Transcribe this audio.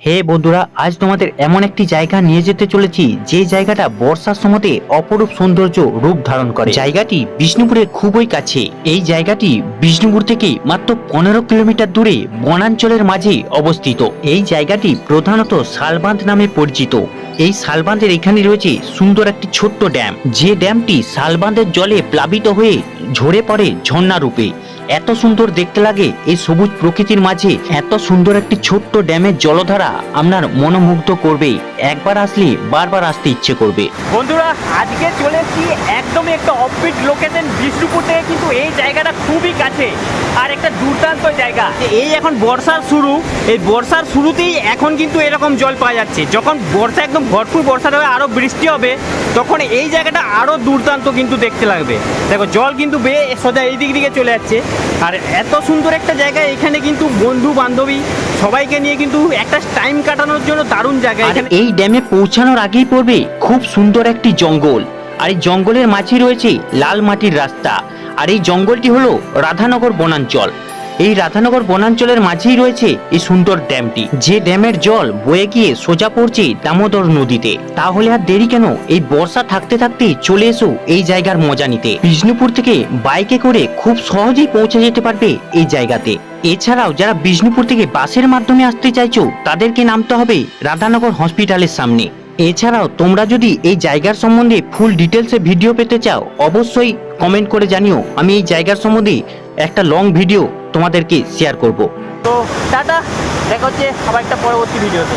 হে বন্ধুরা, আজ তোমাদের এমন একটি জায়গা নিয়ে যেতে চলেছি, যে জায়গাটা বর্ষার সময়তে অপরূপ সৌন্দর্য রূপ ধারণ করে। জায়গাটি বিষ্ণুপুরের খুবই কাছে। এই জায়গাটি বিষ্ণুপুর থেকে মাত্র পনেরো কিলোমিটার দূরে বনাঞ্চলের মাঝে অবস্থিত। এই জায়গাটি প্রধানত শালবাঁধ নামে পরিচিত। এই শালবাঁধের এখানে রয়েছে সুন্দর একটি ছোট্ট ড্যাম। যে ড্যামটি শালবাঁধের জলে প্লাবিত হয়ে ঝরে পড়ে ঝর্ণা রূপে। এত সুন্দর দেখতে লাগে এই সবুজ প্রকৃতির মাঝে। এত সুন্দর একটি ছোট্ট ড্যামের জলধারা আপনার মনোমুগ্ধ করবে। একবার আসলে বারবার আসতে ইচ্ছে করবে। বন্ধুরা, আজকে চলে এসেছি একদমই একটা অফবিট লোকেশন বিষ্ণুপুর থেকে, কিন্তু এই জায়গাটা খুবই কাছে। দুর্দান্ত জায়গা। এই এখন বর্ষার শুরু এই বর্ষার শুরুতেই এখন কিন্তু এরকম জল পাওয়া যাচ্ছে। যখন বর্ষা একদম ভরপুর বর্ষা হবে আরও বৃষ্টি হবে তখন এই জায়গাটা আরও দুর্দান্ত কিন্তু দেখতে লাগবে। দেখো জল কিন্তু বেয়ে সোজা এই দিক দিকে চলে যাচ্ছে। আর এত সুন্দর একটা জায়গা এখানে কিন্তু বন্ধু বান্ধবী সবাইকে নিয়ে কিন্তু একটা টাইম কাটানোর জন্য দারুণ জায়গা। এখানে এই ড্যামে পৌঁছানোর আগেই পড়বে খুব সুন্দর একটি জঙ্গল। আর এই জঙ্গলের মাঝে রয়েছে লাল মাটির রাস্তা। আর এই জঙ্গলটি হলো রাধানগর বনাঞ্চল। এই রাধানগর বনাঞ্চলের মাঝেই রয়েছে এই সুন্দর ড্যামটি। যে ড্যামের জল বয়ে গিয়ে সোজা পড়ছে দামোদর নদীতে। তাহলে আর দেরি কেন? এই বর্ষা থাকতে থাকতে চলে এসো এই জায়গার মজা নিতে। বিষ্ণুপুর থেকে বাইকে করে খুব সহজেই পৌঁছে যেতে পারবে এই জায়গাতে। এছাড়াও যারা বিষ্ণুপুর থেকে বাসের মাধ্যমে আসতে চাইছো, তাদেরকে নামতে হবে রাধানগর হসপিটালের সামনে। এছাড়াও তোমরা যদি এই জায়গার সম্বন্ধে ফুল ডিটেলসে ভিডিও পেতে চাও, অবশ্যই কমেন্ট করে জানিও। আমি এই জায়গার সম্বন্ধে একটা লং ভিডিও তোমাদেরকে শেয়ার করব। তো টাটা দেখা হচ্ছে আবার একটা পরবর্তী ভিডিওতে